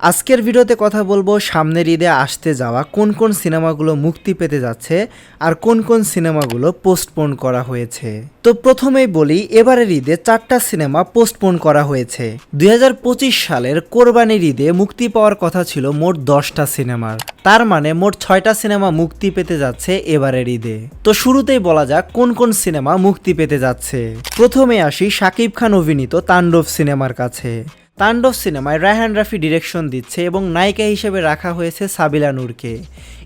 আজকের ভিডিওতে কথা বলব সামনের ঈদে আসতে যাওয়া কোন কোন সিনেমাগুলো মুক্তি পেতে যাচ্ছে আর কোন কোন সিনেমাগুলো পোস্টপোন করা হয়েছে। তো প্রথমেই বলি, এবারের ঈদে চারটা সিনেমা পোস্টপোন করা হয়েছে। দুই হাজার পঁচিশ সালের কোরবানির ঈদে মুক্তি পাওয়ার কথা ছিল মোট দশটা সিনেমার তার মানে মোট ছয়টা সিনেমা মুক্তি পেতে যাচ্ছে এবারের ঈদে। তো শুরুতেই বলা যাক কোন কোন সিনেমা মুক্তি পেতে যাচ্ছে। প্রথমে আসি শাকিব খান অভিনীত তাণ্ডব সিনেমার কাছে। তাণ্ডব সিনেমায় রায়হান রাফি ডিরেকশন দিচ্ছে এবং নায়িকা হিসেবে রাখা হয়েছে সাবিলা নূরকে।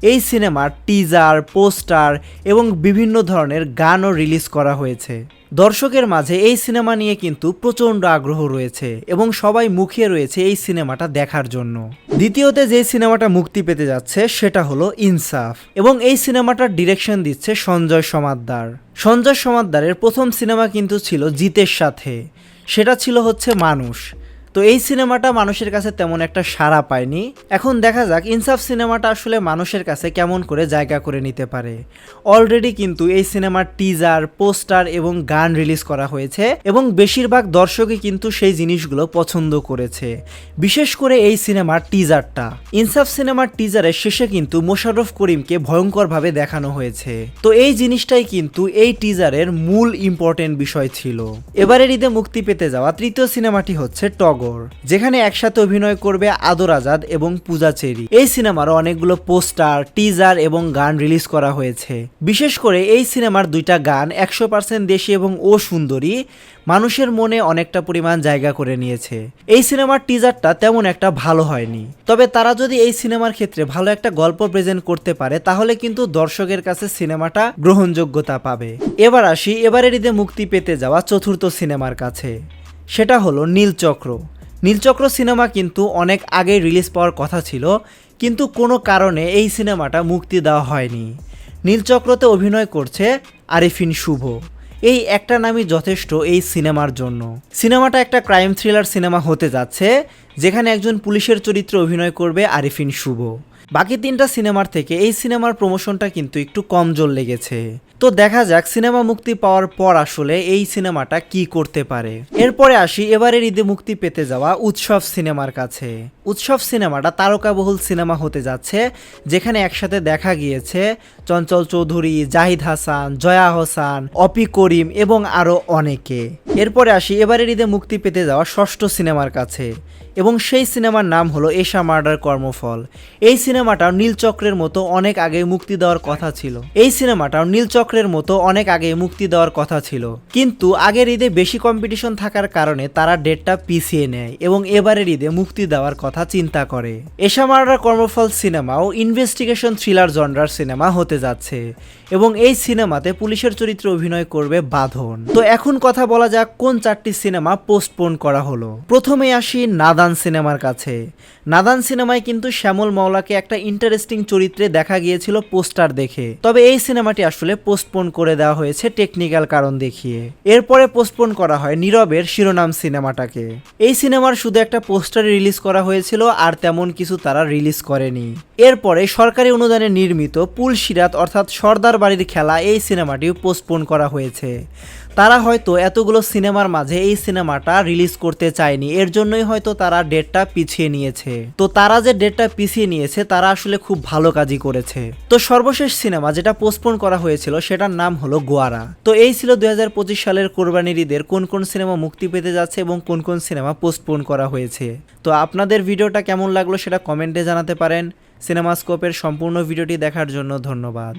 এই সিনেমার টিজার, পোস্টার এবং বিভিন্ন ধরনের গানও রিলিজ করা হয়েছে। দর্শকের মাঝে এই সিনেমা নিয়ে কিন্তু প্রচণ্ড আগ্রহ রয়েছে এবং সবাই মুখিয়ে রয়েছে এই সিনেমাটা দেখার জন্য। দ্বিতীয়তে যে সিনেমাটা মুক্তি পেতে যাচ্ছে সেটা হলো ইনসাফ এবং এই সিনেমাটার ডিরেকশন দিচ্ছে সঞ্জয় সমাদ্দার। সঞ্জয় সমাদ্দারের প্রথম সিনেমা কিন্তু ছিল জিতের সাথে। সেটা ছিল হচ্ছে মানুষ। তো এই সিনেমাটা মানুষের কাছে তেমন একটা সাড়া পায়নি। এখন দেখা যাক, ইনসাফ সিনেমাটা আসলে মানুষের কাছে কেমন করে জায়গা করে নিতে পারে। অলরেডি কিন্তু এই সিনেমার টিজার পোস্টার এবং গান রিলিজ করা হয়েছে এবং বেশিরভাগ দর্শকই কিন্তু সেই জিনিসগুলো পছন্দ করেছে। বিশেষ করে এই সিনেমার টিজারটা ইনসাফ সিনেমার টিজারের শেষে কিন্তু মোশাররফ করিমকে ভয়ঙ্করভাবে দেখানো হয়েছে। তো এই জিনিসটাই কিন্তু এই টিজারের মূল ইম্পর্টেন্ট বিষয় ছিল। এবারের ঈদে মুক্তি পেতে যাওয়া তৃতীয় সিনেমাটি হচ্ছে টগর যেখানে একসাথে অভিনয় করবে আদর আজাদ এবং পূজা চেরি। এই সিনেমার অনেকগুলো পোস্টার, টিজার এবং গান রিলিজ করা হয়েছে। বিশেষ করে এই সিনেমার দুইটা গান একশো পার্সেন্ট দেশি এবং ও সুন্দরী, মানুষের মনে অনেকটা পরিমাণ জায়গা করে নিয়েছে। এই সিনেমার টিজারটা তেমন একটা ভালো হয়নি। তবে তারা যদি এই সিনেমার ক্ষেত্রে ভালো একটা গল্প প্রেজেন্ট করতে পারে, তাহলে কিন্তু দর্শকের কাছে সিনেমাটা গ্রহণযোগ্যতা পাবে। এবার আসি, এবারের ঈদে মুক্তি পেতে যাওয়া চতুর্থ সিনেমার কাছে। সেটা হলো নীলচক্র নীলচক্র সিনেমা কিন্তু অনেক আগে রিলিজ পাওয়ার কথা ছিল, কিন্তু কোনো কারণে এই সিনেমাটা মুক্তি দেওয়া হয়নি। নীলচক্রতে অভিনয় করছে আরিফিন শুভ। এই একটা নামই যথেষ্ট এই সিনেমার জন্য। সিনেমাটা একটা ক্রাইম থ্রিলার সিনেমা হতে যাচ্ছে, যেখানে একজন পুলিশের চরিত্রে অভিনয় করবে আরিফিন শুভ। বাকি তিনটা সিনেমার থেকে এই সিনেমার প্রমোশনটা কিন্তু একটু কমজোর লেগেছে। তো দেখা যাক সিনেমা মুক্তি পাওয়ার পর আসলে এই সিনেমাটা কি করতে পারে। এরপরে আসি এবারের ঈদে মুক্তি পেতে যাওয়া উৎসব সিনেমার কাছে। উৎসব সিনেমাটা তারকাবহুল সিনেমা হতে যাচ্ছে, যেখানে একসাথে দেখা গিয়েছে চঞ্চল চৌধুরী, জাহিদ হাসান, জয়া হোসান, অপি করিম এবং আরও অনেকে। এরপরে আসি এবারের ঈদে মুক্তি পেতে যাওয়া ষষ্ঠ সিনেমার কাছে। এবং সেই সিনেমার নাম হলো এশা মার্ডার কর্মফল। এই সিনেমাটাও নীলচক্রের মতো অনেক আগে মুক্তি দেওয়ার কথা ছিল। এই সিনেমাটাও নীলচক্রের মতো অনেক আগে মুক্তি দেওয়ার কথা ছিল। কিন্তু আগের ঈদে বেশি কম্পিটিশন থাকার কারণে তারা ডেটটা পিছিয়ে নেয় এবং এবারের ঈদে মুক্তি দেওয়ার কথা চিন্তা করে। এশা মার্ডার কর্মফল সিনেমাও ইনভেস্টিগেশন থ্রিলার জনরার সিনেমা হতে যাচ্ছে এবং এই সিনেমাতে পুলিশের চরিত্রে অভিনয় করবে বাঁধন। তো এখন কথা বলা যাক কোন চারটি সিনেমা পোস্টপোন করা হলো। প্রথমে আসি নাদান সিনেমার কাছে। নাদান সিনেমায় কিন্তু শ্যামল মাওলাকে একটা ইন্টারেস্টিং চরিত্রে দেখা গিয়েছিল পোস্টার দেখে। তবে এই সিনেমাটি আসলে পোস্টপোন করে দেওয়া হয়েছে টেকনিক্যাল কারণ দেখিয়ে। এরপরে পোস্টপোন করা হয় নীরবের শিরোনাম সিনেমাটাকে। এই সিনেমার শুধু একটা পোস্টার রিলিজ করা হয়েছিল, আর তেমন কিছু তারা রিলিজ করেনি। এরপরে সরকারি অনুদানে নির্মিত পুলসিরাত অর্থাৎ সর্দার বাড়ির খেলা এই সিনেমাটিও পোস্টপোন করা হয়েছে। তারা হয়তো এতগুলো সিনেমার মাঝে এই সিনেমাটা রিলিজ করতে চায়নি, এর জন্যই হয়তো তারা ডেটটা পিছিয়ে নিয়েছে। তো তারা যে ডেটটা পিছিয়ে নিয়েছে, তারা আসলে খুব ভালো কাজই করেছে। তো সর্বশেষ সিনেমা যেটা পোস্টপোন করা হয়েছিল, সেটার নাম হলো গোয়ারা। তো এই ছিল দু হাজার পঁচিশ সালের কোরবানির ঈদের কোন কোন সিনেমা মুক্তি পেতে যাচ্ছে এবং কোন কোন সিনেমা পোস্টপোন করা হয়েছে। তো আপনাদের ভিডিওটা কেমন লাগল সেটা কমেন্টে জানাতে পারেন। সিনেমাস্কোপের সম্পূর্ণ ভিডিওটি দেখার জন্য ধন্যবাদ।